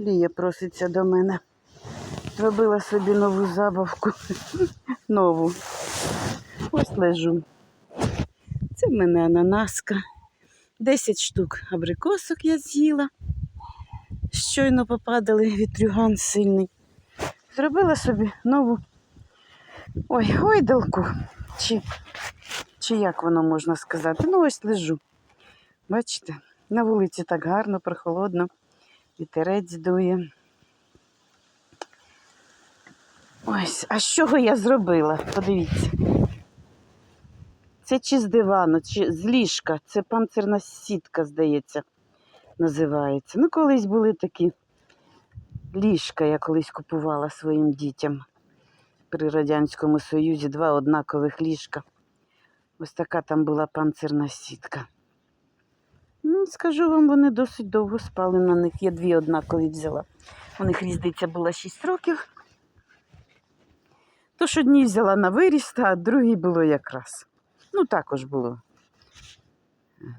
Лія проситься до мене. Зробила собі нову забавку. Нову. Ось лежу. Це в мене ананаска. 10 штук абрикосок я з'їла. Щойно попадали вітрюган сильний. Зробила собі нову ой, гойдалку. Чи, чи як воно можна сказати? Ну, ось лежу. Бачите, на вулиці так гарно, прохолодно, вітерець дує. Ось, а з чого я зробила? Подивіться. Це чи з дивану, чи з ліжка. Це панцирна сітка, здається, називається. Ну, колись були такі ліжка, я колись купувала своїм дітям при Радянському Союзі два однакових ліжка. Ось така там була панцирна сітка. Скажу вам, вони досить довго спали на них. Я дві однакові взяла. У них різниця була 6 років. Тож одні взяла на виріст, а другій було якраз. Ну, також було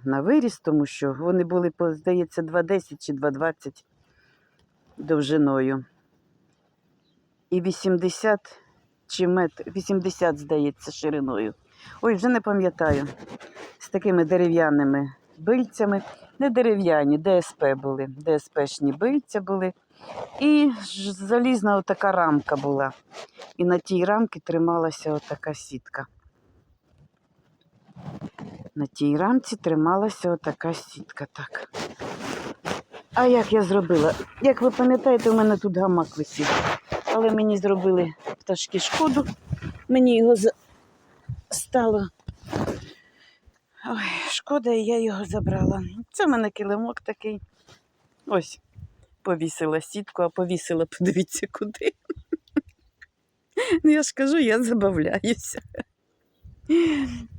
на виріст, тому що вони були, здається, 2,10 чи 2,20 довжиною. І 80 чи метр, 80, здається, шириною. Ой, вже не пам'ятаю. З такими дерев'яними бильцями. Не дерев'яні, ДСП були. ДСПшні бильця були. І залізна отака рамка була. І на тій рамці трималася отака сітка. На тій рамці трималася отака сітка. Так. А як я зробила? Як ви пам'ятаєте, у мене тут гамак висів. Але мені зробили пташки шкоду. Мені його стало. Ой, шкода, і я його забрала. Це в мене килимок такий. Ось, повісила сітку, а повісила, подивіться, куди. Ну, я ж кажу, я забавляюся.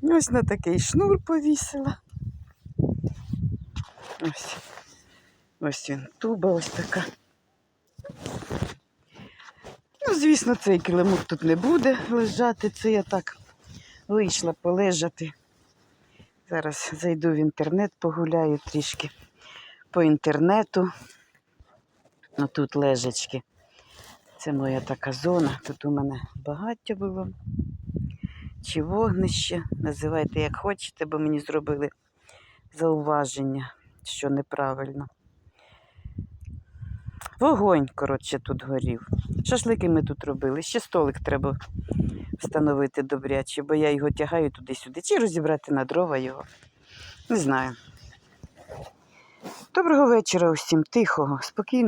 Ось на такий шнур повісила. Ось. Ось він, туба ось така. Ну, звісно, цей килимок тут не буде лежати. Це я так вийшла полежати. Зараз зайду в інтернет, погуляю трішки по інтернету. Ну, тут лежечки. Це моя така зона. Тут у мене багаття було. Чи вогнище. Називайте як хочете, бо мені зробили зауваження, що неправильно. Вогонь, коротше, тут горів. Шашлики ми тут робили. Ще столик треба встановити добряче, бо я його тягаю туди-сюди. Чи розібрати на дрова його. Не знаю. Доброго вечора усім, тихого, спокійно.